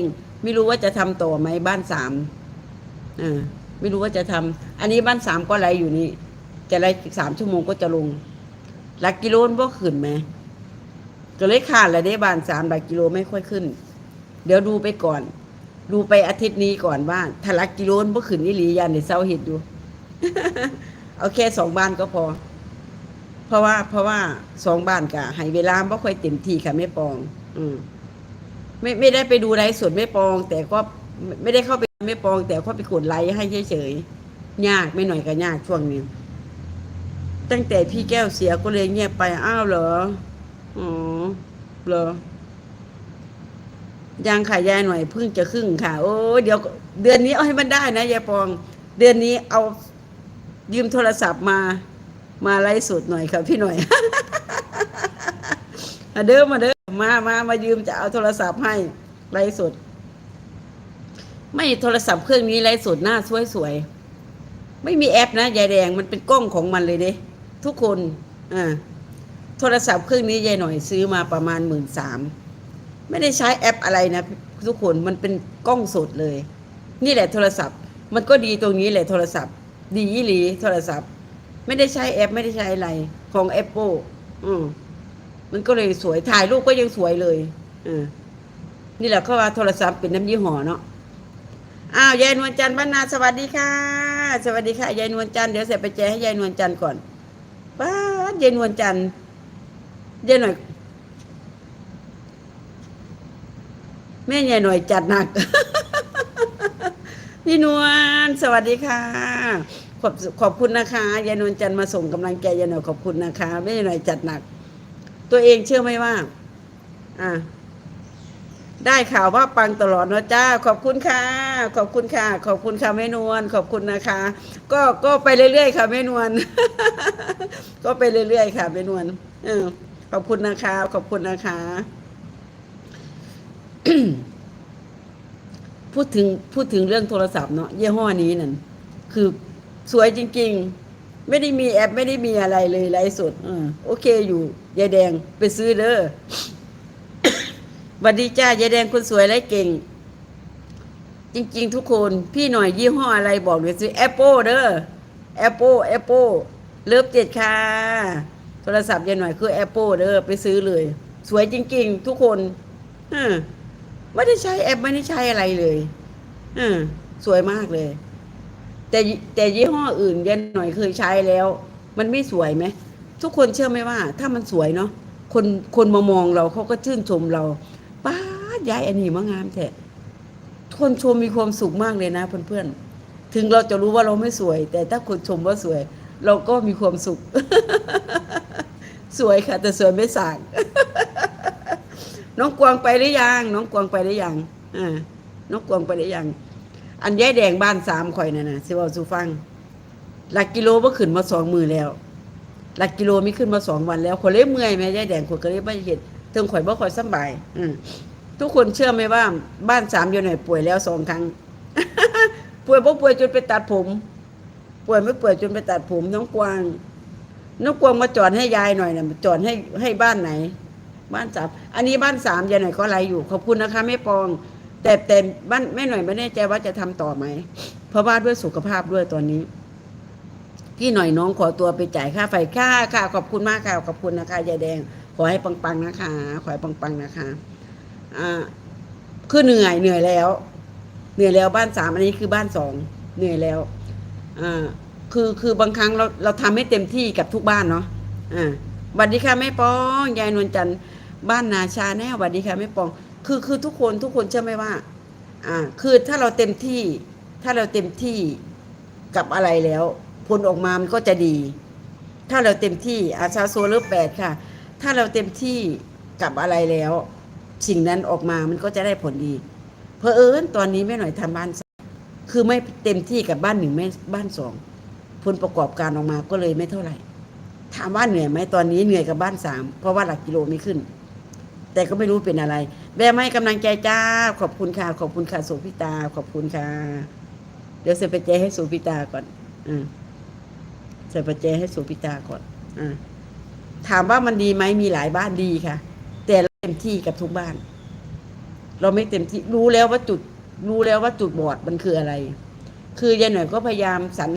ง ไม่รู้ว่าจะทำต่อไหมบ้านสามอ่าไม่รู้ว่าจะทำอันนี้บ้านสามก็ไลอยู่นี่จะไลสามชั่วโมงก็จะลงหลักกิโลนบ่ขึ้นไหมก็เลยขาดแล้วได้บ้านสามหลักกิโลไม่ค่อยขึ้น เดี๋ยวดูไปก่อน ดูไปอาทิตย์นี้ก่อนว่าถ้าหลักกิโลนบ่ขึ้นนี่หลียันในเศร้าเห็ดอยู่เอาแค่สองบ้านก็พอ เพราะว่าเพราะว่าสองบ้านกะให้เวลาบ่ค่อยเต็มที่ค่ะแม่ปอง อืม ไม่ไม่ได้ไปดูไลฟ์สดแม่ปอง แต่ก็ไม่ได้เข้าไปแม่ปอง แต่ก็ไปกดไลค์ให้เฉยๆยากไม่หน่อยก็ยากช่วงนี้ ตั้งแต่พี่แก้วเสียก็เลยเงียบไปอ้าวเหรออ๋อเหรอยังค่ะยายหน่อยเพิ่งจะครึ่งค่ะ โอ้เดี๋ยวเดือนนี้เอาให้มันได้นะยายปอง เดือนนี้เอายืมโทรศัพท์มา มาไลฟ์สดหน่อยค่ะพี่หน่อย มาเด้อมาเด้อ มามามายืมจะเอาโทรศัพท์ให้ไลฟ์สด ไม่โทรศัพท์เครื่องนี้ไลฟ์สดหน้าสวยๆ ไม่มีแอปนะยายแดงมันเป็นกล้องของมันเลยเด้ทุกคนอ่าโทรศัพท์เครื่องนี้ยายหน่อยซื้อมาประมาณหมื่นสามไม่ได้ใช้แอปอะไรนะทุกคนมันเป็นกล้องสดเลย นี่แหละโทรศัพท์ มันก็ดีตรงนี้แหละโทรศัพท์ ดีอีหลีโทรศัพท์ ไม่ได้ใช้แอปไม่ได้ใช้อะไรของ Apple อืม มันก็เลยสวยถ่ายรูปก็ยังสวยเลยอืมนี่แหละเขาว่าโทรศัพท์เป็นน้ำยี่ห้อเนาะอ้าวยายนวลจันทร์บ้านนาสวัสดีค่ะ สวัสดีค่ะยายนวลจันทร์เดี๋ยวเสร็จไปแจให้ยายนวลจันทร์ก่อนป้ายายนวลจันทร์ยายหน่อยแม่ยายหน่อยจัดหนัก พี่นวลสวัสดีค่ะ ขอบขอบคุณนะคะยายนวลจันทร์มาส่งกำลังใจยายหน่อยขอบคุณนะคะแม่ยายหน่อยจัดหนัก ตัวเองเชื่อไหมว่า อ่า ได้ข่าวว่าปังตลอดเนอะจ้า ขอบคุณค่ะ ขอบคุณค่ะ ขอบคุณค่ะแม่นวล ขอบคุณนะคะ ก็ก็ไปเรื่อยๆค่ะแม่นวล ก็ไปเรื่อยๆค่ะแม่นวลเออขอบคุณนะคะ ขอบคุณนะคะ พูดถึงพูดถึงเรื่องโทรศัพท์เนาะยี่ห้อนี้นั่นคือสวยจริง ๆ ไม่ได้มีแอปไม่ได้มีอะไรเลยไลฟ์สดเออโอเคอยู่ยายแดงไปซื้อเด้อหวัสดีจ้ายายแดงคนสวยและเก่ง จริง ๆ ทุกคนพี่หน่อยยี่ห้ออะไรบอกเลยซื้อ Apple เด้อ Apple Apple เลิฟเจ็ดค่ะโทรศัพท์ยายหน่อยคือ Apple เด้อไปซื้อเลย สวยจริง ๆ ทุกคนฮะไม่ได้ใช้แอปไม่ได้ใช้อะไรเลยฮะสวยมากเลย แต่แต่ยี่ห้ออื่นยายหน่อยเคยใช้แล้ว มันไม่สวยไหมทุกคนเชื่อไหมว่า ถ้ามันสวยเนาะคนคนมามองเราเขาก็ชื่นชมเราป้ายายอันนี้มางามแท้คนชมมีความสุขมากเลยนะเพื่อนๆถึงเราจะรู้ว่าเราไม่สวย แต่ถ้าคนชมว่าสวย เราก็มีความสุข สวยค่ะ แต่สวยไม่สางน้องกวางไปหรือยังน้องกวางไปหรือยังอ่าน้องกวางไปหรือยัง อันยายแดงบ้านสามข่อยน่ะนะสิเว่าสูฟัง หลักกิโลเมื่ขึ้นมาสองมือแล้ว หลักกิโลมีขึ้นมาสองวันแล้วคนเล่เมื่อยไหมยายแดงคนก็เลยไม่เห็นเทิงข่อยบ่ข่อยสบาย อืมทุกคนเชื่อไหมว่าบ้านสามเดียวหน่อยป่วยแล้วสองครั้ง ป่วยบ่ป่วยจนไปตัดผม ป่วยไม่ป่วยจนไปตัดผมน้องกวางน้องกวางมาจอดให้ยายหน่อยนะจอดให้ให้บ้านไหน บ้านสามอันนี้บ้านสามยายหน่อยก็ไรอยู่ขอบคุณนะคะแม่ปอง แต่แต่บ้านแม่หน่อยไม่แน่ใจว่าจะทำต่อไหม เพราะว่าด้วยสุขภาพด้วยตอนนี้ พี่หน่อยน้องขอตัวไปจ่ายค่าไฟค่าค่ะ ขอบคุณมากค่ะขอบคุณนะคะยายแดง ขอให้ปังๆนะคะ ขอให้ปังๆนะคะ อ่า คือเหนื่อยเหนื่อยแล้ว เหนื่อยแล้วบ้านสามอันนี้คือบ้านสองเหนื่อยแล้ว อ่า คือคือบางครั้งเราเราทำให้เต็มที่กับทุกบ้านเนาะ อ่าสวัสดีค่ะแม่ปอง ยายนวลจันทร์บ้านนาชาแน่สวัสดีค่ะแม่ปอง คือคือทุกคนทุกคนเชื่อไหมว่า อ่า คือถ้าเราเต็มที่ ถ้าเราเต็มที่กับอะไรแล้ว ผลออกมามันก็จะดี ถ้าเราเต็มที่อาชาโซเลอร์แปดค่ะ ถ้าเราเต็มที่กับอะไรแล้ว สิ่งนั้นออกมามันก็จะได้ผลดี เพอเอิญตอนนี้แม่หน่อยทำบ้านสองคือไม่เต็มที่กับบ้านหนึ่งไม่บ้านสองผลประกอบการออกมาก็เลยไม่เท่าไหร่ ถามว่าเหนื่อยไหมตอนนี้เหนื่อยกับบ้านสามเพราะว่าหลักกิโลไม่ขึ้น แต่ก็ไม่รู้เป็นอะไร แม่ให้กำลังใจจ้า ขอบคุณค่ะ ขอบคุณค่ะสุพิตา ขอบคุณค่ะ เดี๋ยวเสร็จปแจให้สุพิตาก่อนอ่าใส่ปัจเจให้สุพิตาก่อนอ่าถามว่ามันดีไหมมีหลายบ้านดีค่ะ แต่เราเต็มที่กับทุกบ้าน เราไม่เต็มที่รู้แล้วว่าจุด รู้แล้วว่าจุดบอดมันคืออะไร คือยายหน่อยก็พยายามสรร